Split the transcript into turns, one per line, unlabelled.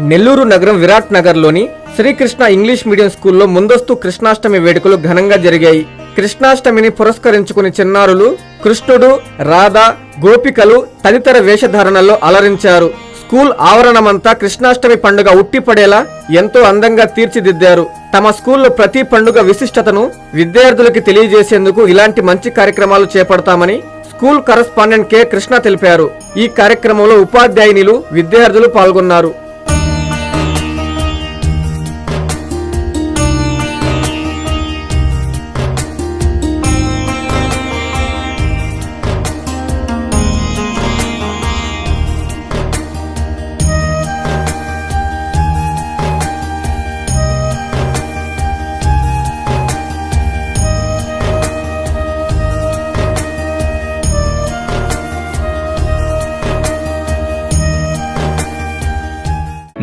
నెల్లూరు నగరం విరాట్ నగర్లోని Srikrishna English medium స్కూల్లో ముందస్తు కృష్ణాష్టమి వేడుకలు ఘనంగా జరిగాయి. కృష్ణాష్టమిని పురస్కరించుకుని చిన్నారులు కృష్ణుడు రాధ గోపికలు తదితర వేషధారణల్లో అలరించారు. స్కూల్ ఆవరణమంతా కృష్ణాష్టమి పండుగ ఉట్టిపడేలా ఎంతో అందంగా తీర్చిదిద్దారు. తమ స్కూల్లో ప్రతి పండుగ విశిష్టతను విద్యార్థులకి తెలియజేసేందుకు ఇలాంటి మంచి కార్యక్రమాలు చేపడతామని స్కూల్ కరస్పాండెంట్ కె కృష్ణ తెలిపారు. ఈ కార్యక్రమంలో ఉపాధ్యాయునిలు విద్యార్థులు పాల్గొన్నారు.